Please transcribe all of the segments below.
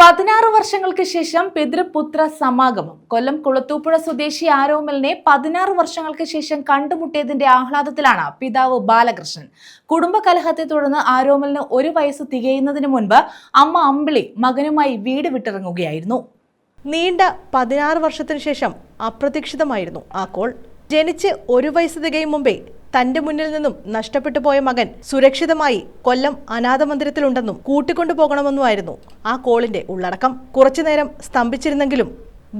പതിനാറ് വർഷങ്ങൾക്ക് ശേഷം പിതൃപുത്ര സമാഗമം. കൊല്ലം കുളത്തൂപ്പുഴ സ്വദേശി ആരോമലിനെ പതിനാറ് വർഷങ്ങൾക്ക് ശേഷം കണ്ടുമുട്ടിയതിന്റെ ആഹ്ലാദത്തിലാണ് പിതാവ് ബാലകൃഷ്ണൻ. കുടുംബകലഹത്തെ തുടർന്ന് ആരോമലിന് ഒരു വയസ്സ് തികയുന്നതിന് മുൻപ് അമ്മ അമ്പിളി മകനുമായി വീട് വിട്ടിറങ്ങുകയായിരുന്നു. നീണ്ട പതിനാറ് വർഷത്തിനു ശേഷം അപ്രതീക്ഷിതമായിരുന്നു ആ കോൾ. ജനിച്ച് ഒരു വയസ്സ് തികയും മുമ്പേ തന്റെ മുന്നിൽ നിന്നും നഷ്ടപ്പെട്ടു പോയ മകൻ സുരക്ഷിതമായി കൊല്ലം അനാഥ മന്ദിരത്തിലുണ്ടെന്നും ആ കോളിന്റെ ഉള്ളടക്കം. കുറച്ചുനേരം സ്തംഭിച്ചിരുന്നെങ്കിലും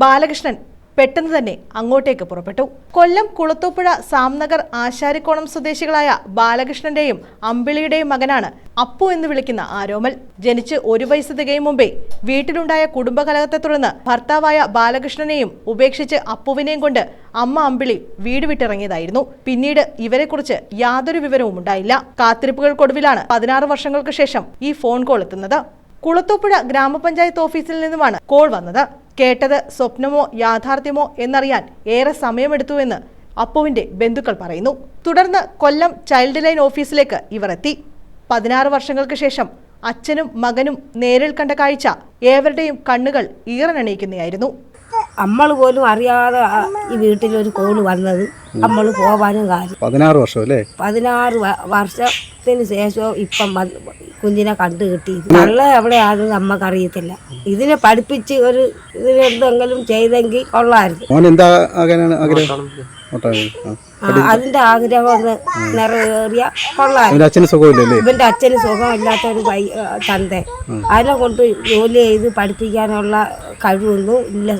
ബാലകൃഷ്ണൻ പെട്ടെന്ന് തന്നെ അങ്ങോട്ടേക്ക് പുറപ്പെട്ടു. കൊല്ലം കുളത്തൂപ്പുഴ സാംനഗർ ആശാരിക്കോണം സ്വദേശികളായ ബാലകൃഷ്ണന്റെയും അമ്പിളിയുടെയും മകനാണ് അപ്പു എന്ന് വിളിക്കുന്ന ആരോമൽ. ജനിച്ച് ഒരു വയസ്സ് തികയും മുമ്പേ വീട്ടിലുണ്ടായ കുടുംബകലഹത്തെ തുടർന്ന് ഭർത്താവായ ബാലകൃഷ്ണനെയും ഉപേക്ഷിച്ച് അപ്പുവിനെയും കൊണ്ട് അമ്മ അമ്പിളി വീട് വിട്ടിറങ്ങിയതായിരുന്നു. പിന്നീട് ഇവരെക്കുറിച്ച് യാതൊരു വിവരവും ഉണ്ടായില്ല. കാത്തിരിപ്പുകൾക്കൊടുവിലാണ് പതിനാറ് വർഷങ്ങൾക്ക് ശേഷം ഈ ഫോൺ കോൾ എത്തുന്നത്. കുളത്തൂപ്പുഴ ഗ്രാമപഞ്ചായത്ത് ഓഫീസിൽ നിന്നുമാണ് കോൾ വന്നത്. കേട്ടത് സ്വപ്നമോ യാഥാർത്ഥ്യമോ എന്നറിയാൻ ഏറെ സമയമെടുത്തുവെന്ന് അപ്പുവിന്റെ ബന്ധുക്കൾ പറയുന്നു. തുടർന്ന് കൊല്ലം ചൈൽഡ് ലൈൻ ഓഫീസിലേക്ക് ഇവർ എത്തി. പതിനാറ് വർഷങ്ങൾക്ക് ശേഷം അച്ഛനും മകനും നേരിൽ കണ്ട കാഴ്ച ഏവരുടെയും കണ്ണുകൾ ഈറനണിയിക്കുന്നതായിരുന്നു നമ്മൾ പോലും അറിയാതെ ഈ വീട്ടിൽ ഒരു കോൾ വന്നത് നമ്മൾ പോവാനും കാര്യം. പതിനാറ് വർഷം അല്ലേ? പതിനാറ് വർഷത്തിന് ശേഷം ഇപ്പം കുഞ്ഞിനെ കണ്ടു കിട്ടി. നല്ല എവിടെയാണെന്ന് നമുക്കറിയത്തില്ല ഇതിനെ പഠിപ്പിച്ച് ഒരു ഇതിനെന്തെങ്കിലും ചെയ്തെങ്കിൽ കൊള്ളായിരുന്നു മോൻ എന്താ ആകാനാണ് ആഗ്രഹം? ഓട്ടാണ് ആ. ആ, അതിന്റെ ആഗ്രഹം ഒന്ന് നിറവേറിയ കൊള്ളായിരുന്നു അവന്റെ അച്ഛന് സുഖമില്ലല്ലേ? ഇവന്റെ അച്ഛന് സുഖമില്ലാത്ത ഒരു പൈ തന്തെ. അതിനെ കൊണ്ട് ജോലി ചെയ്ത് പഠിപ്പിക്കാനുള്ള കഴിവൊന്നും ഇല്ല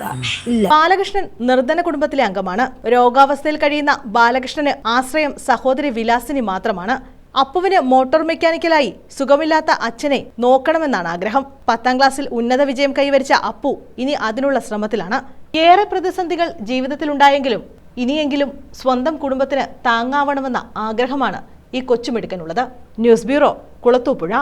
ഇല്ല. ബാലകൃഷ്ണൻ നിർധന കുടുംബത്തിലെ അംഗമാണ്. രോഗാവസ്ഥയിൽ കഴിയുന്ന ബാലകൃഷ്ണന് ആശ്രയം സഹോദരി വിലാസിനി മാത്രമാണ്. അപ്പുവിന് മോട്ടോർ മെക്കാനിക്കലായി സുഖമില്ലാത്ത അച്ഛനെ നോക്കണമെന്നാണ് ആഗ്രഹം. പത്താം ക്ലാസ്സിൽ ഉന്നത വിജയം കൈവരിച്ച അപ്പു ഇനി അതിനുള്ള ശ്രമത്തിലാണ്. ഏറെ പ്രതിസന്ധികൾ ജീവിതത്തിലുണ്ടായെങ്കിലും ഇനിയെങ്കിലും സ്വന്തം കുടുംബത്തിന് താങ്ങാവണമെന്ന ആഗ്രഹമാണ് ഈ കൊച്ചുമിടുക്കനുള്ളത്. News bureau Kulathupuzha.